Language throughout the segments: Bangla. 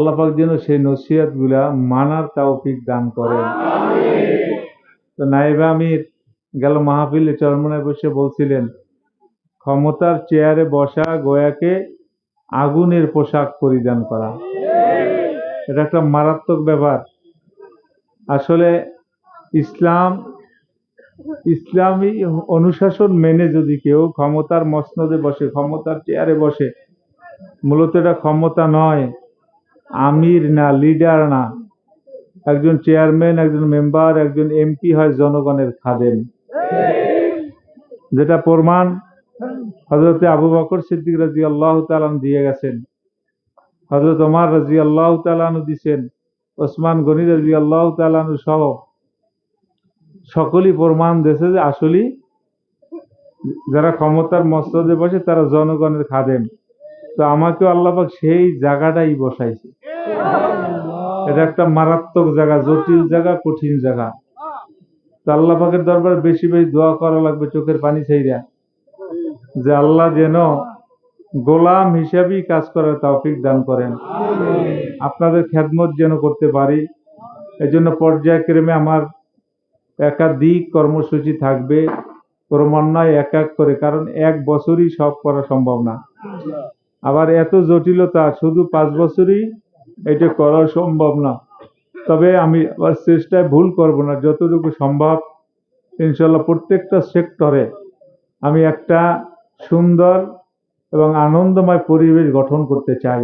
আল্লাহ পাক যেন সেই নসিহতগুলা মানার তৌফিক দান করেন। তো নাইবা আমির গেল মাহফিলে চরমনায় বসে বলছিলেন, ক্ষমতার চেয়ারে বসা গোয়াকে আগুনের পোশাক পরিধান করা। এটা একটা মারাত্মক ব্যাপার। আসলে ইসলাম, ইসলামী অনুশাসন মেনে যদি কেউ ক্ষমতার মসনদে বসে, ক্ষমতার চেয়ারে বসে, মূলত এটা ক্ষমতা নয় আমির না, লিডার না। একজন চেয়ারম্যান, একজন মেম্বার, একজন এমপি হয় জনগণের খাদেম। যেটা প্রমাণ হজরতে আবু বকর সিদ্দিক রাজি আল্লাহ তালান দিয়ে গেছেন। হজরত ওমর রাজি আল্লাহ তালানু দিছেন। ওসমান গনি রাজি আল্লাহ তালানু সহ সকলই প্রমাণ দিয়েছে যে আসলেই যারা ক্ষমতার মস্তদে বসে তারা জনগণের খাদেম। তো আমাকেও আল্লাপাক সেই জায়গাটাই বসাইছে। এটা একটা মারাত্মক জায়গা, জটিল জায়গা, কঠিন জায়গা। আল্লাহ পাকের দরবারে বেশি বেশি দোয়া করা লাগবে, চোখের পানি ছাইরা যে আল্লাহ যেন গোলাম হিসাবেই কাজ করার তৌফিক দান করেন। আপনাদের খেদমত যেন করতে পারি। এজন্য পর্যায়ক্রমে আমার একাধিক কর্মসূচি থাকবে, ক্রমান্বয়ে এক এক করে, কারণ এক বছরই সব করা সম্ভব না। আবার এত জটিলতা, শুধু পাঁচ বছরই এটা করা সম্ভব না। তবে আমি আবার চেষ্টায় ভুল করব না, যতটুকু সম্ভব। ইনশাল্লাহ প্রত্যেকটা সেক্টরে আমি একটা সুন্দর এবং আনন্দময় পরিবেশ গঠন করতে চাই।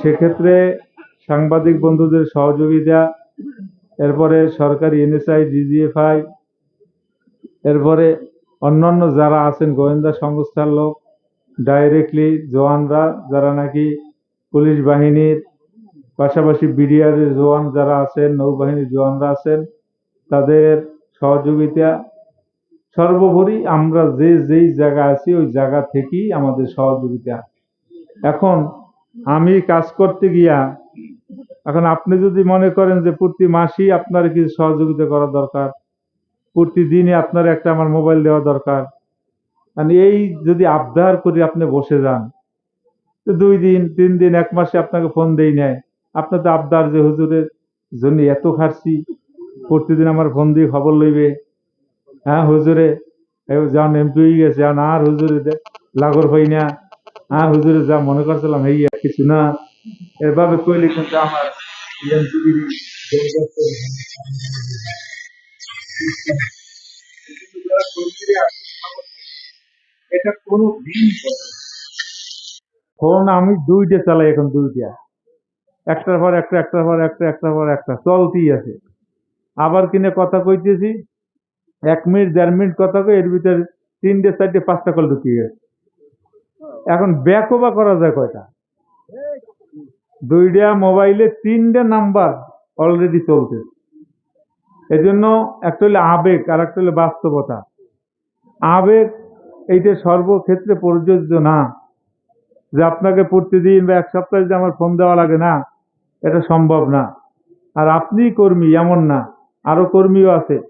সেক্ষেত্রে সাংবাদিক বন্ধুদের সহযোগিতা, এরপরে সরকারি এনএসআই, ডিজিএফআই, এরপরে অন্যান্য যারা আছেন, গোয়েন্দা সংস্থার লোক ডাইরেক্টলি জওয়ানরা, যারা নাকি পুলিশ বাহিনীর পাশাপাশি বিডিআরের জওয়ান যারা আছেন, নৌবাহিনীর জওয়ানরা আছেন, তাদের সহযোগিতা সর্বোপরি আমরা যে যেই জায়গা আছি, ওই জায়গা থেকেই আমাদের সহযোগিতা। এখন আমি কাজ করতে গিয়া, এখন আপনি যদি মনে করেন যে প্রতি মাসেই আপনার কিছু সহযোগিতা করা দরকার প্রতিদিনই আপনার একটা আমার মোবাইল দেওয়া দরকার মানে এই যদি আবদার করে আপনি বসে যান দুই দিন, তিন দিন, এক মাসে আপনাকে ফোন দেই নেয় আপনার তো আবদার যে হুজুরের জন্য এত খাটছি, প্রতিদিন আমার ফোন দিয়ে খবর লইবে। হ্যাঁ হুজুরে যান এমপি হয়ে গেছে, আর হুজুরে লাগর হই না। হ্যাঁ হুজুরে, যা মনে করছিলাম, এই আর কিছু না। এভাবে কইলে কিন্তু আমার এটা কোনো। ফোন আমি দুইটা চালাই এখন দুইটা। একটার পর একটা, একটার পর একটা, একটার পর একটা, চলতেই আছে। আবার কিনে কথা কইতেছি, এক মিনিট, দেড় মিনিট কথা কই, এর ভিতরে তিনটে, চারটে, পাঁচটা কল ঢুকিয়ে গেছে। এখন ব্যাকও বা করা যায় কয়টা? দুইটা মোবাইলে তিনটে নাম্বার অলরেডি চলছে। এজন্য একটা হলো আবেগ আর একটা হলো বাস্তবতা। আবেগ এইটা সর্বক্ষেত্রে প্রযোজ্য না। যে আপনাকে প্রতিদিন বা এক সপ্তাহে যদি আমার ফোন দেওয়া লাগে না এটা সম্ভব না। আর আপনি কর্মী, এমন না। আরও কর্মীও আছে।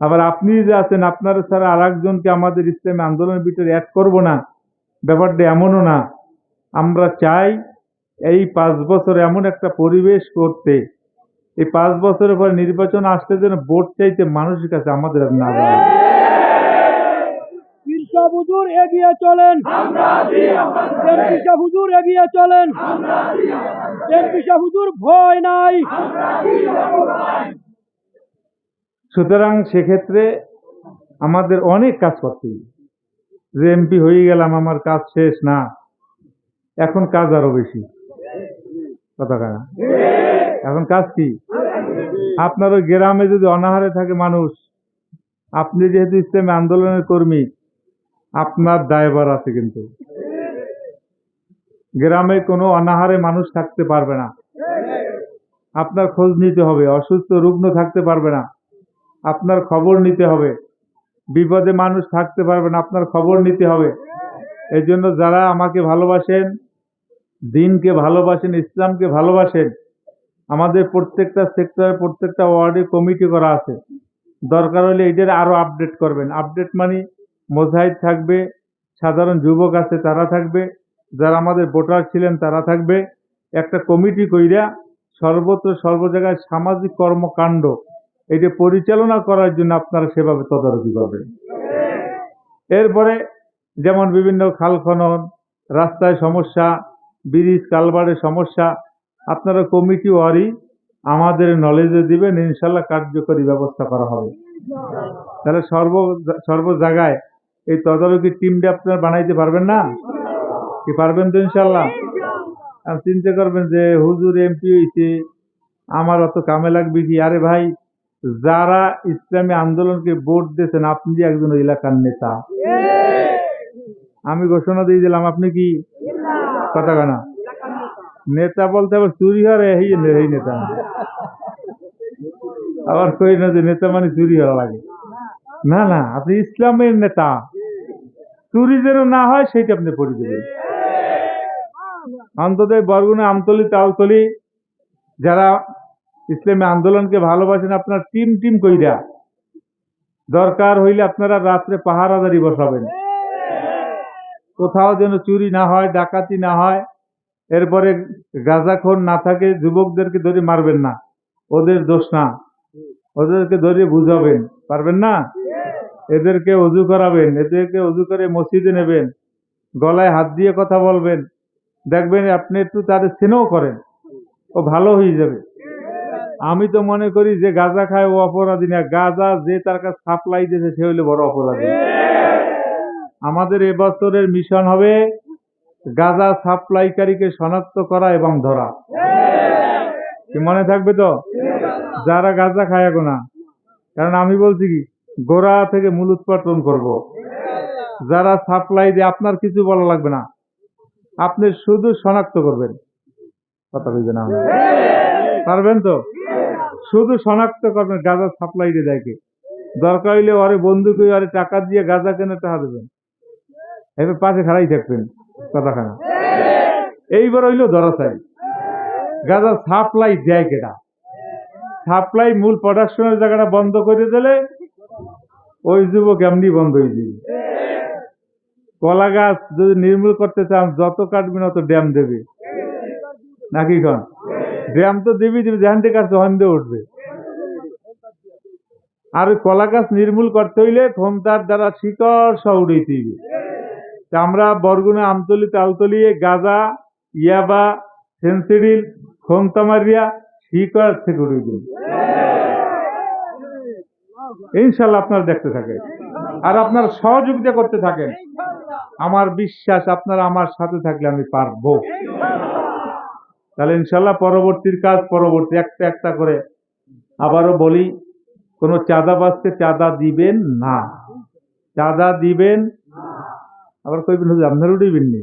আবার আপনি যে আছেন, আপনার ছাড়া আর একজনকে আমাদের ইসলামী আন্দোলনের ভিতরে অ্যাড করব না। ব্যাপারটা এমনও না। আমরা চাই এই পাঁচ বছর এমন একটা পরিবেশ করতে। এই পাঁচ বছরের পরে নির্বাচন আসতে যেন ভোট চাইতে মানুষের কাছে আমাদের না যায়। হুজুর এগিয়ে চলেন। হুজুর এগিয়ে চলেন। হুজুর ভয় নাই। সুতরাং সেক্ষেত্রে আমাদের অনেক কাজ করতে। যে এমপি হয়ে গেলাম আমার কাজ শেষ না। এখন কাজ আরও বেশি। কথা কানা এখন কাজ কি? আপনার ওই গ্রামে যদি অনাহারে থাকে মানুষ আপনি যেহেতু ইসলামী আন্দোলনের কর্মী আপনার দায়ভার আছে কিন্তু। গ্রামে কোনো অনাহারে মানুষ থাকতে পারবে না। আপনার খোঁজ নিতে হবে, অসুস্থ রুগ্ন থাকতে পারবে না। আপনার খবর নিতে হবে। বিপদে মানুষ থাকতে পারবে না, আপনার খবর নিতে হবে। এই জন্য যারা আমাকে ভালোবাসেন, দিনকে ভালোবাসেন, ইসলামকে ভালোবাসেন, আমাদের প্রত্যেকটা সেক্টরে, প্রত্যেকটা ওয়ার্ডে কমিটি করা আছে। দরকার হলে এদের আরও আপডেট করবেন। আপডেট মানে মোজাহিদ থাকবে, সাধারণ যুবক আছে তারা থাকবে, যারা আমাদের ভোটার ছিলেন তারা থাকবে। একটা কমিটি কইরা সর্বত্র সর্ব জায়গায় সামাজিক কর্মকাণ্ড এটা পরিচালনা করার জন্য আপনারা সেভাবে তদারকি করবেন। এরপরে যেমন বিভিন্ন খাল খনন, রাস্তায় সমস্যা, ব্রিজ, কালবারের সমস্যা, আপনারা কমিটি ওয়ারি আমাদের নলেজে দিবেন, ইনশাল্লাহ কার্যকরী ব্যবস্থা করা হবে। তাহলে সর্ব সর্ব জায়গায় এই তদারকি টিমটা আপনারা বানাইতে পারবেন না? কি পারবেন তো ইনশাল্লাহ আর চিন্তা করবেন যে হুজুর এমপি হয়েছে আমার অত কামে লাগবে কি? আরে ভাই যারা ইসলামী আন্দোলনকে ভোট দিয়েছেন আপনি যে একজন এলাকার নেতা। আমি ঘোষণা দিয়ে দিলাম আপনি কি? কথা কানা নেতা। বলতে আবার চুরি হওয়ার এই এই নেতা। আবার কই না যে নেতা মানে চুরি হওয়া লাগে। না না আপনি ইসলামের নেতা। চুরি যেন না হয়, সেইটা আপনি পড়ে দেবেন। অন্তত বরগুনা আমতলি, তালতলি, যারা ইসলামী আন্দোলনকে ভালোবাসেন, আপনার টিম টিম কইরা দরকার হইলে আপনারা রাত্রে পাহারাদারি বসাবেন। কোথাও যেন চুরি না হয়, ডাকাতি না হয়, এরপরে গাঁজাখোর না থাকে, যুবকদেরকে ধরে মারবেন না। ওদের দোষ না। ওদেরকে ধরে বুঝাবেন। পারবেন না? এদেরকে অজু করাবেন, এদেরকে অজু করে মসজিদে নেবেন, গলায় হাত দিয়ে কথা বলবেন। দেখবেন আপনি একটু তাদের স্নেহ করেন, ও ভালো হয়ে যাবে। আমি তো মনে করি যে গাঁজা খায় ও অপরাধী না, গাঁজা যে তার কাছে সাপ্লাই দিয়েছে, সে হইলে বড় অপরাধী। আমাদের এবছরের মিশন হবে গাঁজা সাপ্লাইকারীকে শনাক্ত করা এবং ধরা। মনে থাকবে তো? যারা গাঁজা খায় না। কারণ আমি বলছি কি গোড়া থেকে মূল উৎপাদন করব। যারা সাপ্লাই দিয়ে, আপনার কিছু বলা লাগবে না। আপনি শুধু শনাক্ত করবেন। কথা বলবেন না পারবেন তো? শুধু শনাক্ত করবেন, গাঁজা সাপ্লাই দিয়ে কে। দরকার হইলে ওরে বন্ধুকে ওরে টাকা দিয়ে গাঁজা কেনে টাকা দেবেন? এবার পাশে খাড়াই থাকবেন কথাখানা এইবার হইল ধরা চাই গাঁজা সাপ্লাই দেয় কেটা সাপ্লাই মূল প্রোডাকশনের জায়গাটা বন্ধ করে দিলে ওই যুবক এমনি বন্ধ হয়ে যাবে। কলা গাছ যদি নির্মূল করতে চান, যত কাটবেন অত ড্যাম দেবে। নাকি কন? ড্যাম তো দেবী দেবে, যেখান থেকে কাটছে দিয়ে উঠবে। আর ওই কলা গাছ নির্মূল করতে হইলে ক্ষমতার দ্বারা শিকড় সহ উড়াইতে আমরা বরগুনা, আমতলি, তালতলি, গাজা, ইয়াবা, সেন্সিডিল খোমতামারিয়া শিকড় থেকে উড়ে ইনশাল্লাহ আপনারা দেখতে থাকেন। আর আপনারা সহযোগিতা করতে থাকেন। আমার বিশ্বাস আপনারা আমার সাথে থাকলে আমি পারব। তাহলে ইনশাল্লাহ পরবর্তীর কাজ পরবর্তী একটা একটা করে আবারও বলি, কোনো চাঁদাবাজকে চাঁদা দিবেন না। চাঁদা দিবেন আবার কইবেন, হুজুর, আপনারও দিবেন নি?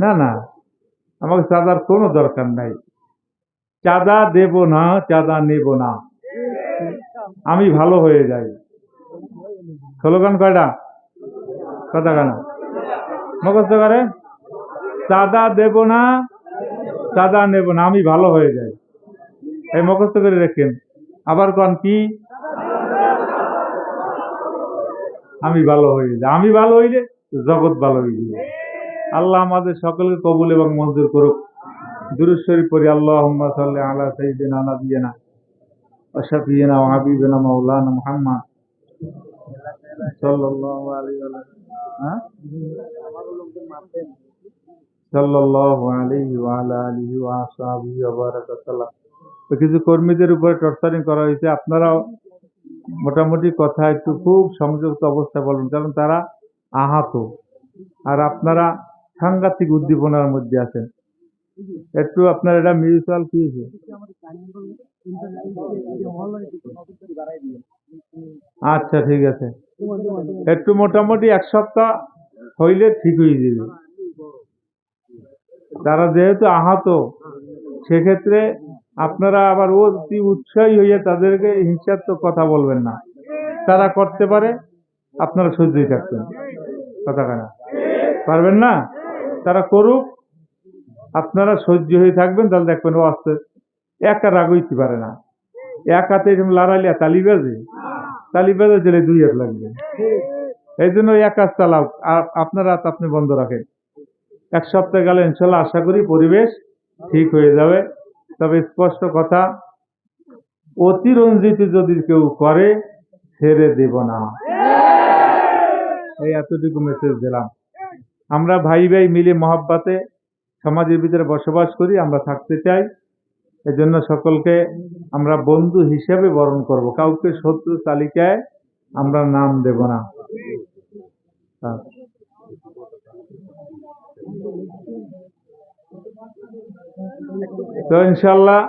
না না। আমাকে চাঁদার কোনো দরকার নাই। চাঁদা দেব না, চাঁদা নেব না। আমি ভালো হয়ে যাই। স্লোগান কয়টা? কথা কেনা মুখস্থ করে। চাঁদা দেব না, চাঁদা নেব না, আমি ভালো হয়ে যাই। এই মুখস্থ করে রেখেন। আবার কন কি? আমি ভালো হয়ে যাই। আমি ভালো হইলে জগৎ ভালো হয়ে যাবে আল্লাহ আমাদের সকলকে কবুল এবং মঞ্জুর করুক। দুরুদ শরীফ পড়ি আল্লাহ সাল্লি আলা সাইয়্যিদিনা নাবিয়িনা ওয়া শাফিয়িনা মাওলানা মুহাম্মদ সাল্লাল্লাহু আলাইহি ওয়া হ্যাঁ সাল্লাল্লাহু আলাইহি ওয়া আলা আলিহি ওয়া আসহাবিহি ওয়া বারাকা সাল্লাম তো কিছু কর্মীদের উপরে টর্চারিং করা হয়েছে। আপনারাও মোটামুটি কথা একটু খুব সংযুক্ত অবস্থায় বলবেন কারণ তারা আহত। আর আপনারা সাংঘাতিক উদ্দীপনার মধ্যে আছেন। একটু আপনার এটা মিউচুয়াল কি আচ্ছা ঠিক আছে। একটু মোটামুটি এক সপ্তাহ হইলে ঠিক হয়ে যাবে। তারা যেহেতু আহত, সেক্ষেত্রে আপনারা আবার অতি উৎসাহী হইয়া তাদেরকে হিংসাত্মক কথা বলবেন না। তারা করতে পারে, আপনারা সহ্যই থাকবেন। কথা কেনা পারবেন না? তারা করুক, আপনারা সহ্য হয়ে থাকবেন, তাহলে দেখবেন ও আস্তে একা রাগ হইতে পারে না। এক হাতে এরকম লড়াইলে তালি বাজে তালি বাজে চলে দুই হাত লাগবে। এই জন্য এক কাজ চালাও আপনার হাত আপনি বন্ধ রাখেন। এক সপ্তাহ গেলে ইনশাল্লাহ আশা করি পরিবেশ ঠিক হয়ে যাবে। তবে স্পষ্ট কথা, অতিরঞ্জিত যদি কেউ করে, ছেড়ে দেব না। এই এতটুকু মেসেজ দিলাম। আমরা ভাই ভাই মিলে মহাব্বাতে সমাজের ভিতরে বসবাস করি, আমরা থাকতে চাই। এজন্য সকলকে আমরা বন্ধু হিসেবে বরণ করব কাউকে শত্রু তালিকায় আমরা নাম দেব না। তো ইনশাল্লাহ